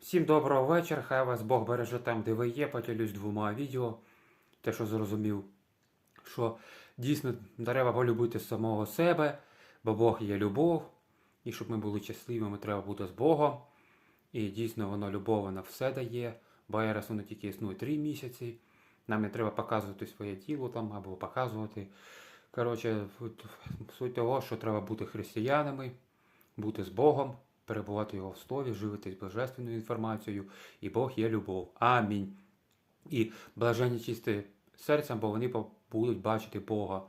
Всім доброго вечора, хай вас Бог береже там, де ви є, поділюсь двома відео. Те, що зрозумів, що дійсно треба полюбити самого себе, бо Бог є любов, і щоб ми були щасливими, треба бути з Богом. І дійсно воно любов, вона все дає, бо зараз воно тільки існує три місяці. Нам не треба показувати своє тіло там або показувати. Коротше, суть того, що треба бути християнами, бути з Богом, перебувати Його в слові, живитись божественною інформацією, і Бог є любов. Амінь. І блаженні чисті серцем, бо вони будуть бачити Бога.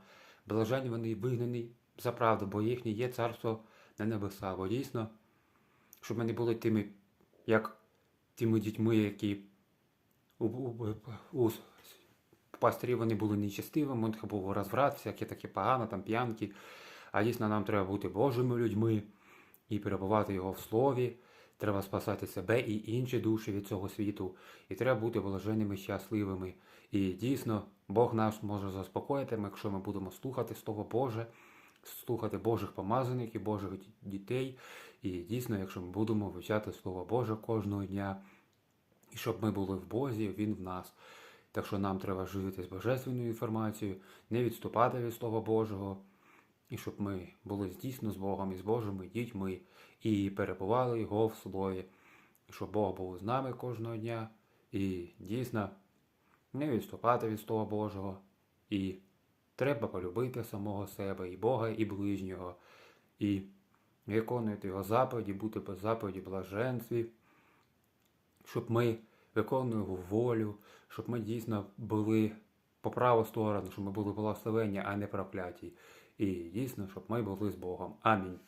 Блаженні вони вигнані за правду, бо їхнє є царство на небеса. Бо дійсно, щоб не були тими, як тими дітьми, які у, у, у пастирів вони були нечестивими, у них розврат, всяке таке погано, там п'янки. А дійсно нам треба бути Божими людьми і перебувати його в слові. Треба спасати себе і інші душі від цього світу. І треба бути блаженними, щасливими. І дійсно, Бог нас може заспокоїти, якщо ми будемо слухати Слово Боже, слухати Божих помазаників, Божих дітей. І дійсно, якщо ми будемо вивчати Слово Боже кожного дня, і щоб ми були в Бозі, Він в нас. Так що нам треба жити з божественною інформацією, не відступати від Слова Божого, і щоб ми були дійсно з Богом і з Божими дітьми, і перебували Його в слові, і щоб Бог був з нами кожного дня, і дійсно не відступати від Слова Божого. І треба полюбити самого себе, і Бога, і ближнього, і виконувати його заповіді, бути без заповіді блаженстві, щоб ми виконували його волю, щоб ми дійсно були по праву сторону, щоб ми були благословені, а не прокляті. І дійсно, щоб ми були з Богом. Амінь.